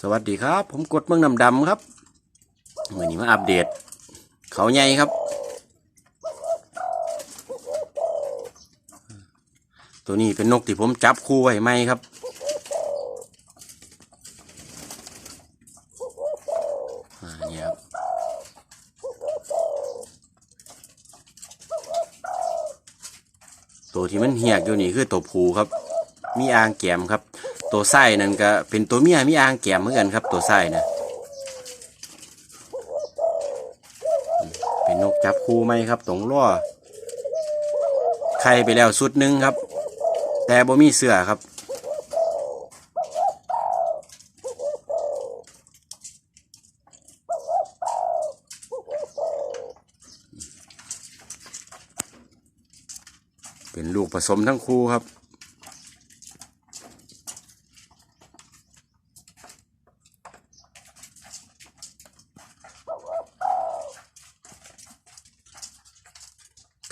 สวัสดีครับ ผมกดเมืองดำดำครับวันนี้มาอัปเดต เขาใหญ่ครับ ตัวนี้เป็นนกที่ผมจับคู่ไว้ไหมครับ อ่าเนี่ยครับตัวที่มันเหียกอยู่นี่คือตัวผูครับ มีอ่างแกมครับ ตัวไส้นั่นก็เป็นตัวเมียมีอ่างแกมเหมือนกันครับ ตัวไส้นะเป็นนกจับคู่ไหมครับตรงล้อไข่ไปแล้วสุดหนึ่งครับ แต่บ่มีเสือครับเป็นลูกผสมทั้งคู่ครับ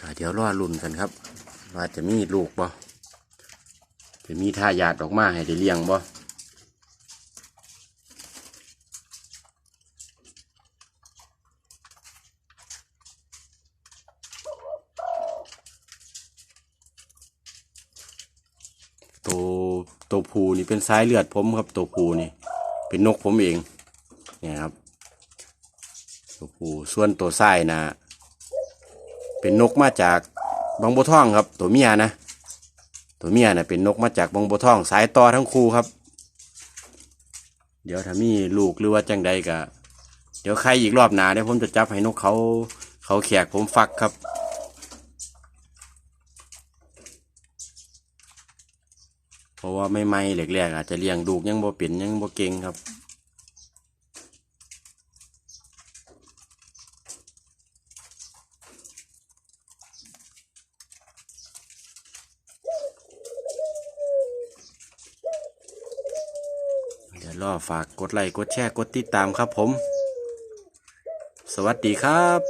ก็เดี๋ยวรอลุ่นกันครับ ว่าจะมีลูกบ่จะมีทายาทออกมาให้ได้เลี้ยงบ่ตัวตัวผูนี่เป็นสายเลือดผมครับตัวผูนี่ เป็นนกผมเอง เนี่ยครับตัวผูส่วนตัวไส้นะ เป็นนกมาจากบางบัวทองครับ ตัวเมียนะ ตัวเมียนะเป็นนกมาจากบางบัวทอง สายต่อทั้งคู่ครับ เดี๋ยวถ้ามีลูกหรือว่าจังใดก็เดี๋ยวใครอีกรอบหนาเดี๋ยวผมจะจับให้นกเขาเขาแขกผมฟักครับเพราะว่าไม่ไม่ๆแรกๆอาจจะเลี้ยงลูกยังบ่เป็นยังบ่เก่งครับ ดี๋ยวรอฝากกดไลค์กดแชร์กดติดตามครับผม สวัสดีครับ